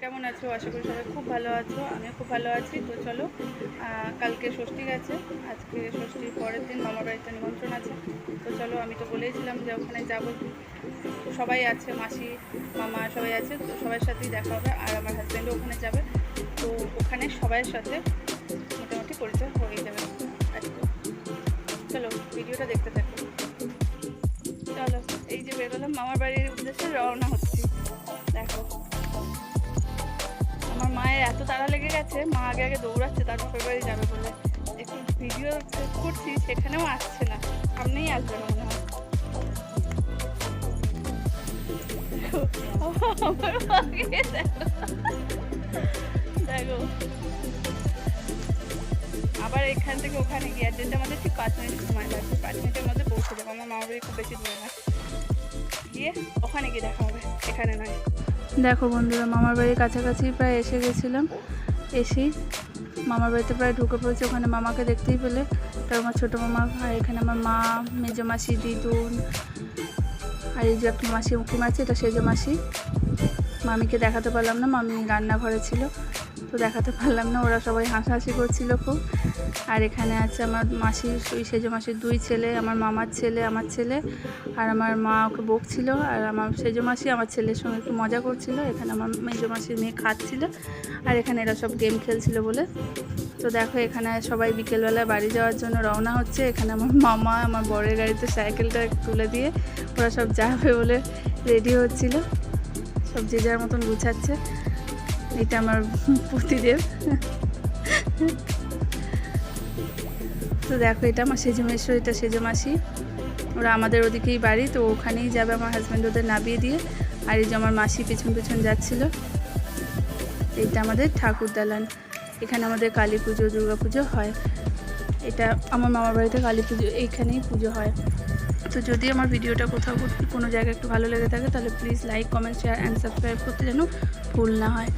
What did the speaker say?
কেমন আছো? আশা করি সবাই খুব ভালো আছো, আমিও খুব ভালো আছি। তো চলো কালকে ষষ্ঠী গেছে, আজকে ষষ্ঠীর পরের দিন মামার বাড়িতে নিমন্ত্রণ আছে। তো চলো, আমি তো বলেইছিলাম যে ওখানে যাব। সবাই আছে, মাসি, মামা সবাই আছে, তো সবার সাথেই দেখা হবে, আর আমার হাজব্যান্ডও ওখানে যাবে। তো ওখানে সবাইয়ের সাথে মোটামুটি পরিচয় হয়ে যাবে। চলো, ভিডিওটা দেখতে থাকো। চলো, এই যে বেরোলাম, মামার বাড়ির উদ্দেশ্যে রওনা হচ্ছি। দেখো। এত তাড়া লেগে গেছে, মা আগে আগে দৌড়াচ্ছে তার বাপের বাড়ি যাবে বলে। একটু ভিডিও করছি, সেখানেও আসছে না। সামনেই আসবে মনে হয়। আবার এখান থেকে ওখানে গিয়ে যেতে আমাদের ঠিক পাঁচ মিনিট সময় লাগবে। পাঁচ মিনিটের মধ্যে পৌঁছে যাব। আমার মামার বাড়ি খুব বেশি দূরে না। গিয়ে ওখানে গিয়ে দেখা হবে। এখানে নয়। দেখো বন্ধুরা, মামার বাড়ির কাছাকাছি প্রায় এসে গেছিলাম। এসেই মামার বাড়িতে প্রায় ঢুকে পড়েছে, ওখানে মামাকে দেখতেই পেলে। তার আমার ছোটো মামা, আর এখানে আমার মা, মেজো মাসি, দিদুন, আর এই যে একটা মাসি উঁকি মাছি এটা সেজো মাসি। মামিকে দেখাতে পারলাম না, মামি রান্নাঘরে ছিল। তো দেখাতে পারলাম না, ওরা সবাই হাসাহাসি করছিল খুব। আর এখানে আছে আমার মাসির ওই সেজো মাসির দুই ছেলে, আমার মামার ছেলে, আমার ছেলে, আর আমার মা ওকে বকছিল, আর আমার সেজো মাসি আমার ছেলের সঙ্গে একটু মজা করছিল, এখানে আমার মেজো মাসির মেয়ে খাচ্ছিল, আর এখানে এরা সব গেম খেলছিল বলে। তো দেখো, এখানে সবাই বিকেলবেলায় বাড়ি যাওয়ার জন্য রওনা হচ্ছে, এখানে আমার মামা, আমার বরের গাড়িতে সাইকেলটা তুলে দিয়ে ওরা সব যাবে বলে রেডি হচ্ছিল, সব যে যার মতন গুছাচ্ছে। এটা আমার পুতিদেব তো দেখো এটা আমার সেজে মেশো এটা সেজে মাসি ওরা আমাদের ওদিকেই বাড়ি, তো ওখানেই যাবে আমার হাজব্যান্ড ওদের নামিয়ে দিয়ে। আর এই যে আমার মাসি পেছন পেছন যাচ্ছিল। এইটা আমাদের ঠাকুর দালান। এখানে আমাদের কালী পুজো, দুর্গা পুজো হয়। এটা আমার মামার বাড়িতে কালী পুজো, এইখানেই পুজো হয়। তো যদি আমার ভিডিওটা কোথাও কোনো জায়গায় একটু ভালো লেগে থাকে, তাহলে please like comment share and subscribe করতে যেন ভুল না হয়।